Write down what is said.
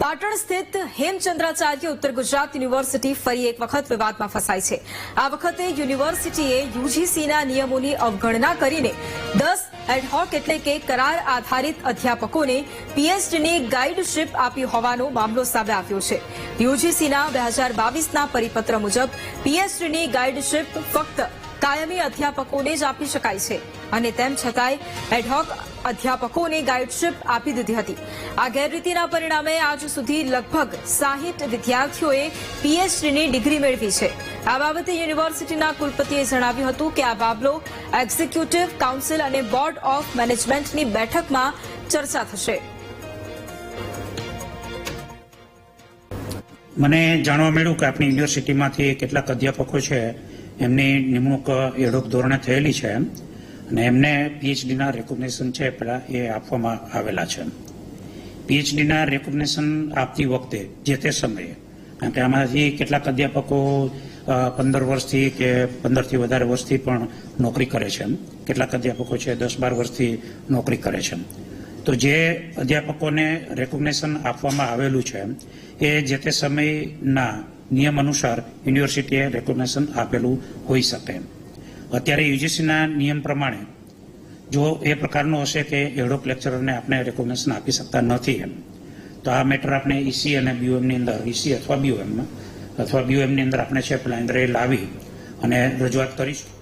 પાટણ સ્થિત હેમચંદ્રાચાર્ય ઉત્તર ગુજરાત યુનિવર્સિટી ફરી એક વખત વિવાદમાં ફસાઈ છે. આ વખતે યુનિવર્સિટીએ યુજીસીના નિયમોની અવગણના કરીને દસ એડહોક એટલે કે કરાર આધારિત અધ્યાપકોને પીએચડીની ગાઈડશીપ આપી હોવાનો મામલો સામે આવ્યો છે. યુજીસીના બે હજાર બાવીસના પરિપત્ર મુજબ પીએચડીની ગાઈડશીપ ફક્ત કાયમી અધ્યાપકોને જ આપી શકાય છે. અને તેમ છતાંય એડહોક અધ્યાપકોને ગાઈડશીપ આપી દીધી હતી. આ ગેરરીતિના પરિણામે આજ સુધી લગભગ સાહીઠ વિદ્યાર્થીઓએ પીએચડીની ડિગ્રી મેળવી છે. આ બાબતે યુનિવર્સિટીના કુલપતિએ જણાવ્યું હતું કે આ બાબલો એક્ઝિક્યુટિવ કાઉન્સિલ અને બોર્ડ ઓફ મેનેજમેન્ટની બેઠકમાં ચર્ચા થશે. મને જાણવા મળ્યું કે આપણી યુનિવર્સિટીમાંથી કેટલાક અધ્યાપકો છે. એમની નિમણૂક એડોક ધોરણે થયેલી છે. અને એમને પીએચડીના રેકોગ્નેશન છે પેલા એ આપવામાં આવેલા છે. પીએચડીના રેકોગ્નેશન આપતી વખતે, જે તે સમયે, કારણ કે આમાંથી કેટલાક અધ્યાપકો પંદર વર્ષથી કે પંદરથી વધારે વર્ષથી પણ નોકરી કરે છે. કેટલાક અધ્યાપકો છે દસ બાર વર્ષથી નોકરી કરે છે. તો જે અધ્યાપકોને રેકોગ્નેશન આપવામાં આવેલું છે, એ જે તે સમયના નિયમ અનુસાર યુનિવર્સિટીએ રેકોગ્નેશન આપેલું હોઈ શકે. અત્યારે યુજીસીના નિયમ પ્રમાણે જો એ પ્રકારનું હશે કે એડોક લેક્ચરરને આપણે રેકોગ્નેશન આપી શકતા નથી એમ, તો આ મેટર આપણે ઈસી અને બીયુએમની અંદર ઈસી અથવા બીયુએમમાં અથવા બીયુએમની અંદર આપણે છે પેલા અંદર લાવી અને રજૂઆત કરીશું.